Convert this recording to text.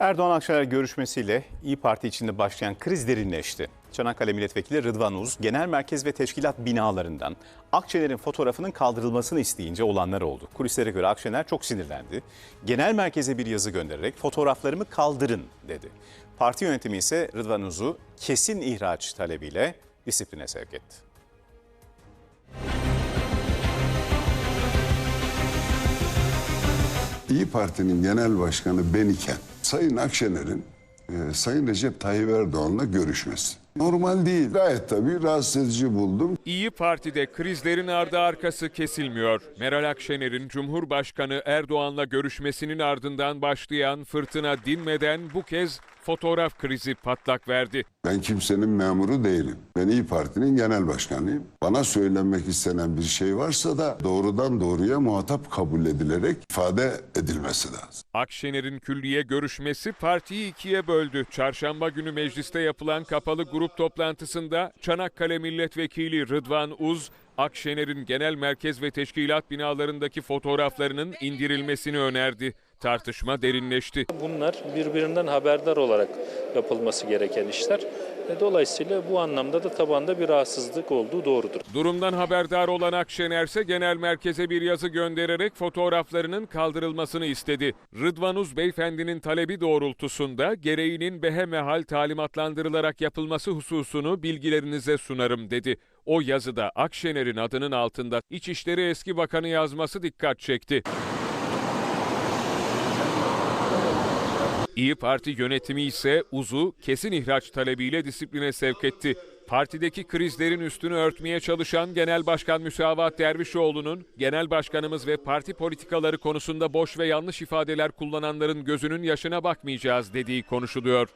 Erdoğan Akşener görüşmesiyle İyi Parti içinde başlayan kriz derinleşti. Çanakkale Milletvekili Rıdvan Uz, genel merkez ve teşkilat binalarından Akşener'in fotoğrafının kaldırılmasını isteyince olanlar oldu. Kulislere göre Akşener çok sinirlendi. Genel merkeze bir yazı göndererek fotoğraflarımı kaldırın dedi. Parti yönetimi ise Rıdvan Uz'u kesin ihraç talebiyle disipline sevk etti. İyi Parti'nin genel başkanı ben iken Sayın Akşener'in e, Sayın Recep Tayyip Erdoğan'la görüşmesi. Normal değil. Gayet tabii rahatsız edici buldum. İyi Parti'de krizlerin ardı arkası kesilmiyor. Meral Akşener'in Cumhurbaşkanı Erdoğan'la görüşmesinin ardından başlayan fırtına dinmeden bu kez fotoğraf krizi patlak verdi. Ben kimsenin memuru değilim. Ben İyi Parti'nin genel başkanıyım. Bana söylenmek istenen bir şey varsa da doğrudan doğruya muhatap kabul edilerek ifade edilmesi lazım. Akşener'in külliye görüşmesi partiyi ikiye böldü. Çarşamba günü mecliste yapılan kapalı grup toplantısında Çanakkale Milletvekili Rıdvan Uz, Akşener'in genel merkez ve teşkilat binalarındaki fotoğraflarının indirilmesini önerdi. Tartışma derinleşti. Bunlar birbirinden haberdar olarak yapılması gereken işler. Dolayısıyla bu anlamda da tabanda bir rahatsızlık olduğu doğrudur. Durumdan haberdar olan Akşener ise genel merkeze bir yazı göndererek fotoğraflarının kaldırılmasını istedi. Rıdvan Uz beyefendinin talebi doğrultusunda gereğinin behemehal talimatlandırılarak yapılması hususunu bilgilerinize sunarım dedi. O yazıda Akşener'in adının altında İçişleri Eski Bakanı yazması dikkat çekti. İyi Parti yönetimi ise Uz'u kesin ihraç talebiyle disipline sevk etti. Partideki krizlerin üstünü örtmeye çalışan Genel Başkan Müsavat Dervişoğlu'nun genel başkanımız ve parti politikaları konusunda boş ve yanlış ifadeler kullananların gözünün yaşına bakmayacağız dediği konuşuluyor.